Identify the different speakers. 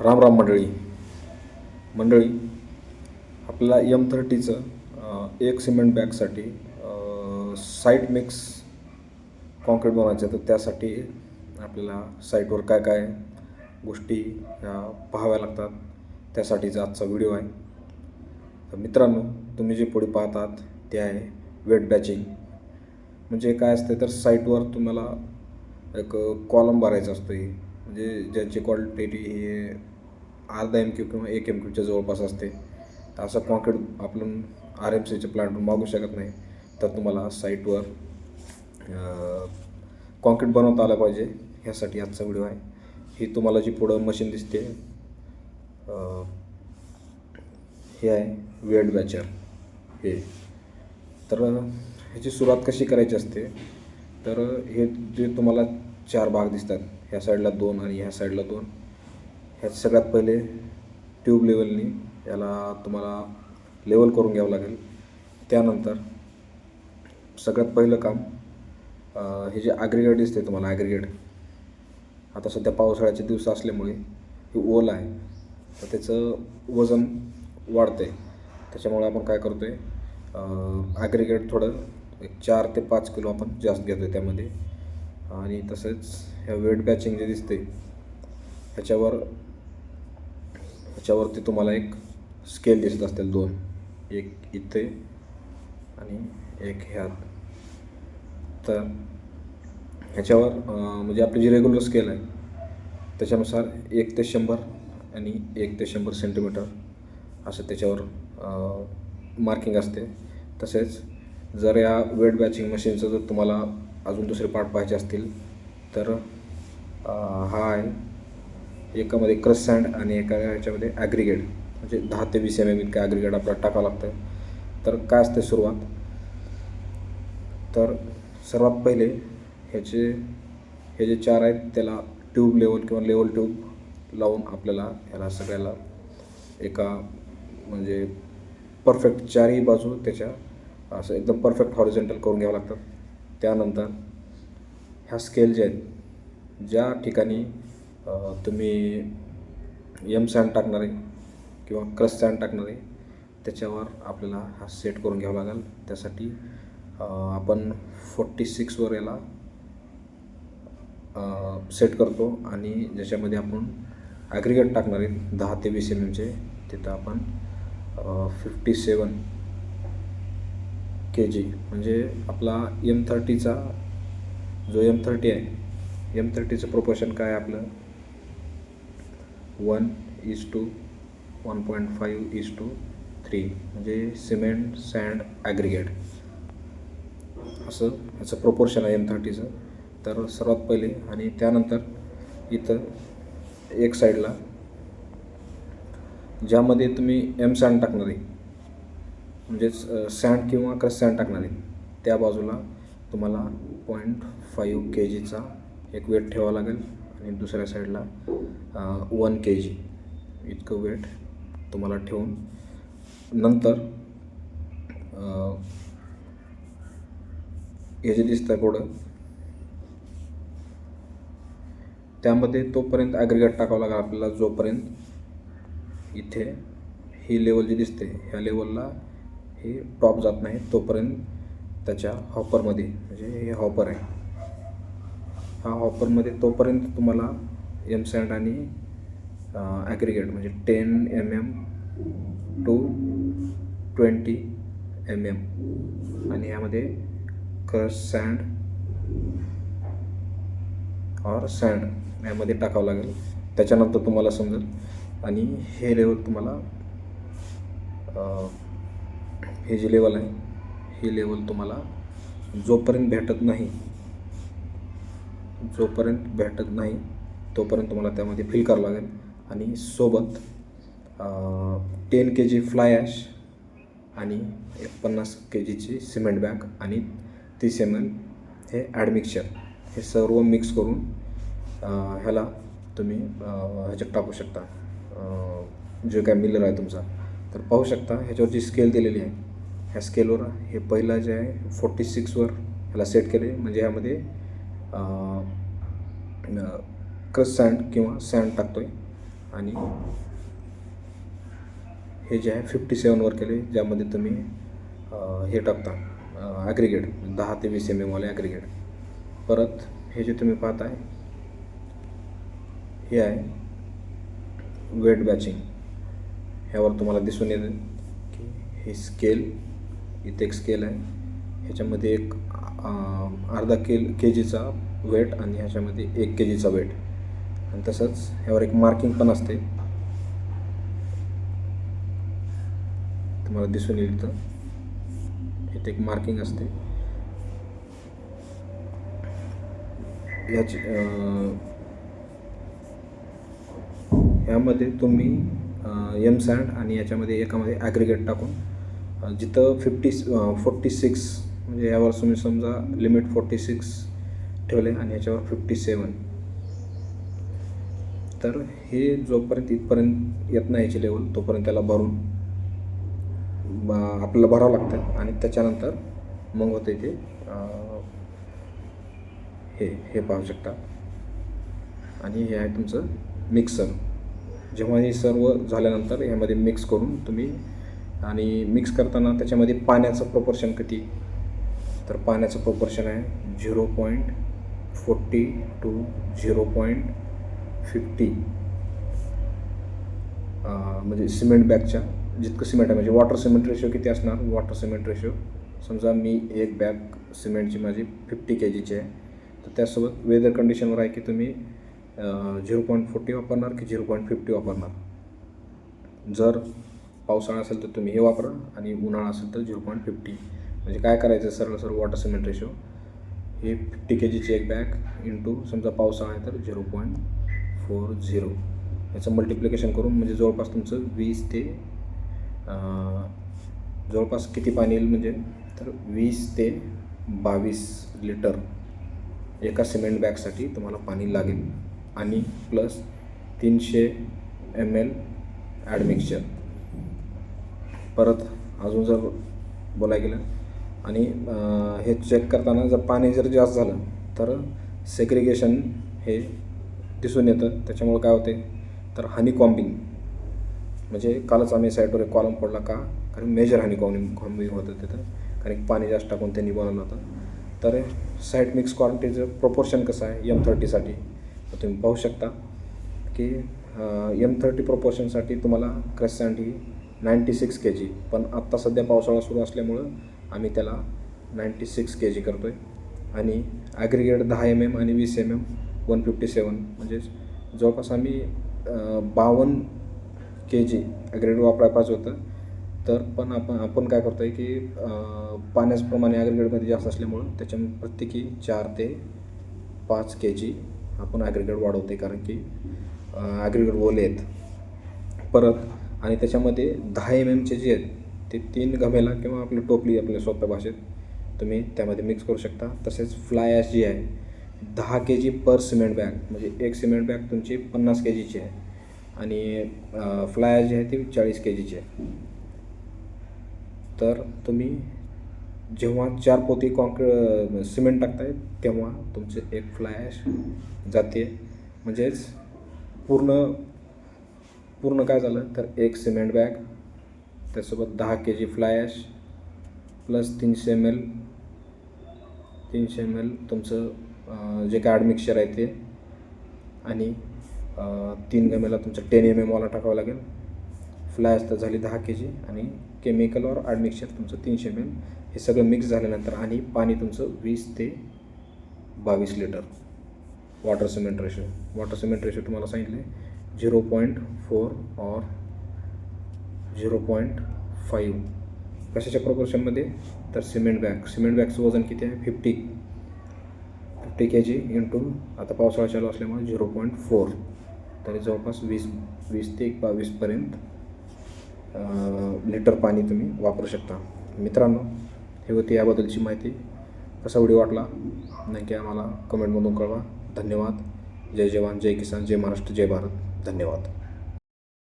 Speaker 1: राम राम मंडळी. मंडळी आपल्याला एम थर्टीचं एक सिमेंट बॅगसाठी साईट मिक्स कॉन्क्रीट बनवायचं आहे तर त्यासाठी आपल्याला साईटवर काय काय गोष्टी ह्या पाहाव्या लागतात त्यासाठीचा आजचा व्हिडिओ आहे. तर मित्रांनो तुम्ही जे पुढे पाहतात ते आहे वेट बॅचिंग म्हणजे काय असते तर साईटवर तुम्हाला एक कॉलम भरायचा असतो ही म्हणजे ज्याची क्वालिटी हे अर्धा एम क्यू किंवा एक एम क्यूच्या जवळपास असते. तर असं कॉन्क्रीट आपण आर एम सीच्या प्लांटवर मागू शकत नाही. तर तुम्हाला साईटवर कॉन्क्रीट बनवता आलं पाहिजे. ह्यासाठी आजचा व्हिडिओ आहे. ही तुम्हाला जी पुढं मशीन दिसते हे आहे वेड बॅचर हे. तर ह्याची सुरुवात कशी करायची असते? तर हे जे तुम्हाला चार भाग दिसतात. ह्या साईडला दोन आणि ह्या साईडला दोन. ह्यात सगळ्यात पहिले ट्यूब लेवलनी याला तुम्हाला लेवल करून घ्यावं लागेल. त्यानंतर सगळ्यात पहिलं काम हे जे ॲग्रिगेट दिसते तुम्हाला ॲग्रिगेट आता सध्या पावसाळ्याचे दिवस असल्यामुळे हे ओल आहे. तर त्याचं वजन वाढते त्याच्यामुळे आपण काय करतो आहे ॲग्रिगेट थोडं एक चार ते पाच किलो आपण जास्त घेतो आहे त्यामध्ये. आणि तसेच ह्या वेट बॅचिंग जे दिसते ह्याच्यावर त्याच्यावरती तुम्हाला एक स्केल दिसत असतील दोन. एक इथे आणि एक ह्यात. तर ह्याच्यावर म्हणजे आपली जी रेग्युलर स्केल आहे त्याच्यानुसार एक ते शंभर आणि एक ते शंभर सेंटीमीटर असं त्याच्यावर मार्किंग असते. तसेच जर या वेट बॅचिंग मशीनचं जर तुम्हाला अजून दुसरे पार्ट पाहिजे असतील तर हा आहे एकामध्ये क्रसँड आणि एका ह्याच्यामध्ये ॲग्रिगेट म्हणजे दहा ते वीस एम एम इतकं ॲग्रिगेट आपल्याला टाकावं लागतं तर काय असते सुरुवात? तर सर्वात पहिले ह्याचे हे जे चार आहेत त्याला ट्यूब लेवल किंवा लेवल ट्यूब लावून आपल्याला ह्याला सगळ्याला एका म्हणजे परफेक्ट चारही बाजू त्याच्या असं एकदम परफेक्ट हॉरिझेंटल करून घ्यावं लागतात. त्यानंतर ह्या स्केल जे आहेत ज्या ठिकाणी तुम्ही एम सँड टाकणार आहे किंवा क्रस सँड टाकणार आहे त्याच्यावर आपल्याला हा सेट करून घ्यावा लागेल. त्यासाठी आपण फोर्टी सिक्सवर याला सेट करतो आणि ज्याच्यामध्ये आपण ॲग्रिगेट टाकणार आहे दहा ते वीस एम एमचे तिथं आपण फिफ्टी सेवन के जी म्हणजे आपला एम थर्टीचा जो एम थर्टी आहे एम थर्टीचं प्रोपोर्शन काय आपलं? One is to one point five is to three म्हणजे सिमेंट सँड ॲग्रिगेट असं ह्याचं प्रोपोर्शन आहे एम थर्टीचं तर सर्वात पहिले आणि त्यानंतर इथं एक साईडला ज्यामध्ये तुम्ही एम सँड टाकणार आहे. म्हणजेच सँड किंवा क्रस सँड टाकणार आहे. त्या बाजूला तुम्हाला पॉईंट फाईव्ह के जीचा एक वेट ठेवावा लागेल. आणि दुसऱ्या साईडला वन के जी इतकं वेट तुम्हाला ठेवून नंतर हे जे दिसतं आहे पुढं त्यामध्ये तोपर्यंत ॲग्रिगेट टाकावं लागेल आपल्याला जोपर्यंत इथे ही लेवल जी दिसते ह्या लेवलला हे टॉप जात नाही तोपर्यंत त्याच्या हॉपरमध्ये म्हणजे हे हॉपर आहे. हा ऑफरमध्ये तोपर्यंत तुम्हाला एम सँड आणि ॲग्रिगेट म्हणजे ten M M to twenty M M आणि यामध्ये क्रस सँड और सँड यामध्ये टाकावं लागेल. त्याच्यानंतर तुम्हाला समजेल. आणि हे लेवल तुम्हाला हे जे लेवल आहे हे लेवल तुम्हाला जोपर्यंत भेटत नाही जोपर्यंत भेटत नाही तोपर्यंत तुम्हाला त्यामध्ये फिल करावं लागेल. आणि सोबत ten K G fly ash आणि एक पन्नास के जीची सिमेंट बॅग आणि तीस एम एल हे ॲडमिक्चर हे सर्व मिक्स करून ह्याला तुम्ही ह्याच्यात टाकू शकता. जो काय मिलर आहे तुमचा. तर पाहू शकता ह्याच्यावर जी स्केल दिलेली आहे ह्या स्केलवर हे पहिलं जे आहे फोर्टी सिक्सवर ह्याला सेट केले. म्हणजे ह्यामध्ये क्रस सँड किंवा सँड टाकतो आहे आणि हे जे आहे फिफ्टी सेवनवर केले ज्यामध्ये तुम्ही हे टाकता. ॲग्रिगेट दहा ते वीस एम एमवाले ॲग्रिगेट परत हे जे तुम्ही पाहताय हे आहे वेट बॅचिंग ह्यावर तुम्हाला दिसून येतं की हे स्केल इथे एक स्केल आहे. ह्याच्यामध्ये एक अर्धा के के जीचा वेट आणि ह्याच्यामध्ये एक के जीचा वेट आणि तसंच ह्यावर एक मार्किंग पण असते. तुम्हाला दिसून येईल इथं. इथे एक मार्किंग असते. याची ह्यामध्ये तुम्ही एम सँड आणि याच्यामध्ये एकामध्ये ॲग्रिगेट टाकून जिथं फिफ्टी फोर्टी सिक्स म्हणजे यावर तुम्ही समजा लिमिट फोर्टी सिक्स ठेवले आणि याच्यावर फिफ्टी सेवन तर हे जोपर्यंत इथपर्यंत येत नाही याची लेवल तोपर्यंत त्याला भरून ब- आपल्याला भरावं लागतं. आणि त्याच्यानंतर मग होते ते हे हे पाहू शकता. आणि हे आहे तुमचं मिक्सर जेव्हा हे सर्व झाल्यानंतर यामध्ये मिक्स करून तुम्ही आणि मिक्स करताना त्याच्यामध्ये पाण्याचं प्रपोर्शन किती? तर पाण्याचं प्रोपोर्शन आहे zero point forty to zero point fifty म्हणजे सिमेंट बॅगच्या जितकं सिमेंट आहे म्हणजे वॉटर सिमेंट रेशो किती असणार? वॉटर सिमेंट रेशो समजा मी एक बॅग सिमेंटची माझी फिफ्टी के जीची आहे. तर त्यासोबत वेदर कंडिशनवर आहे की तुम्ही झिरो पॉईंट फोर्टी वापरणार की झिरो पॉईंट फिफ्टी वापरणार? जर पावसाळा असेल तर तुम्ही हे वापरा आणि उन्हाळा असेल तर झिरो पॉईंट फिफ्टी म्हणजे काय करायचं सरळ सरळ वॉटर सिमेंट रेशो हे फिफ्टी के जीची एक बॅग इंटू समजा पावसाळा आहे तर झिरो पॉईंट फोर झिरो याचं मल्टिप्लिकेशन करून म्हणजे जवळपास तुमचं वीस ते जवळपास किती पाणी येईल म्हणजे? तर वीस ते बावीस लिटर एका सिमेंट बॅगसाठी तुम्हाला पाणी लागेल. आणि प्लस तीनशे एम एल ॲडमिक्सचर परत अजून जर बोलायला गेलं आणि हे चेक करताना जर पाणी जर जास्त झालं तर सेग्रिगेशन हे दिसून येतं. त्याच्यामुळं काय होते तर हनी कॉम्बिंग म्हणजे कालच आम्ही साईडवर एक कॉलम पडला का? कारण मेजर हनी कॉम्बिंग कॉम्बिंग होतं तिथं. कारण पाणी जास्त टाकून त्यांनी बनवलं होतं. तर साईट मिक्स क्वांटिटीचं प्रोपोर्शन कसं आहे? एम थर्टीसाठी तर तुम्ही पाहू शकता की एम थर्टी प्रोपोर्शनसाठी तुम्हाला क्रेसॅन्ट ही नाईंटी सिक्स के जी पण आत्ता सध्या पावसाळा सुरू असल्यामुळं आम्ही त्याला नाईंटी सिक्स के जी करतो आहे आणि ॲग्रिगेट दहा एम एम आणि वीस M M one fifty seven म्हणजेच जवळपास आम्ही बावन्न के जी ॲग्रेड वापरायला पाहिजे होतं. तर पण आपण आपण काय करतो आहे की पाण्याचप्रमाणे पाण्याचं प्रमाण ॲग्रिगेटमध्ये जास्त असल्यामुळं त्याच्या प्रत्येकी चार ते पाच के जी आपण ॲग्रिगेट वाढवते कारण की ॲग्रिगेट ओले आहेत. परत आणि त्याच्यामध्ये दहा एम एमचे जे आहेत ते तीन गमेला किंवा आपली टोपली आपल्या सोप्या भाषेत तुम्ही त्यामध्ये मिक्स करू शकता. तसेच फ्लाय ॲश जी आहे दहा के जी पर सिमेंट बॅग म्हणजे एक सिमेंट बॅग तुमची पन्नास के जीची आहे. आणि फ्लाय ॲश जी आहे ती चाळीस के जीची आहे. तर तुम्ही जेव्हा चार पोती कॉन्क्री सिमेंट टाकताय तेव्हा तुमचे एक फ्लाय ॲश जाते. म्हणजेच पूर्ण पूर्ण काय झालं? तर एक सिमेंट बॅग त्यासोबत दहा K G fly ash plus तीनशे एम एल. तीनशे एम एल तुमचं जे काय मिक्सर आहे ते. आणि तीन एम एलला तुमचं टेन एम एमवाला टाकावं लागेल. फ्लायश तर झाली दहा के जी आणि केमिकल और ॲडमिक्सचर तुमचं तीनशे एम एल हे सगळं मिक्स झाल्यानंतर आणि पाणी तुमचं वीस ते बावीस litre water cement ratio water cement ratio तुम्हाला सांगितले झिरो पॉईंट फोर और झिरो पॉईंट फाईव्ह. कशाच्या प्रपोर्शनमध्ये तर सिमेंट बॅग सिमेंट बॅगचं वजन किती आहे? Fifty fifty K G into आता पावसाळा चालू असल्यामुळे झिरो पॉईंट फोर. तरी जवळपास वीस वीस ते एक बावीसपर्यंत लिटर पाणी तुम्ही वापरू शकता. मित्रांनो हे होती याबद्दलची माहिती. कसा व्हिडिओ वाटला? नक्की आम्हाला कमेंटमधून कळवा. धन्यवाद. जय जवान जय किसान जय महाराष्ट्र जय भारत. धन्यवाद.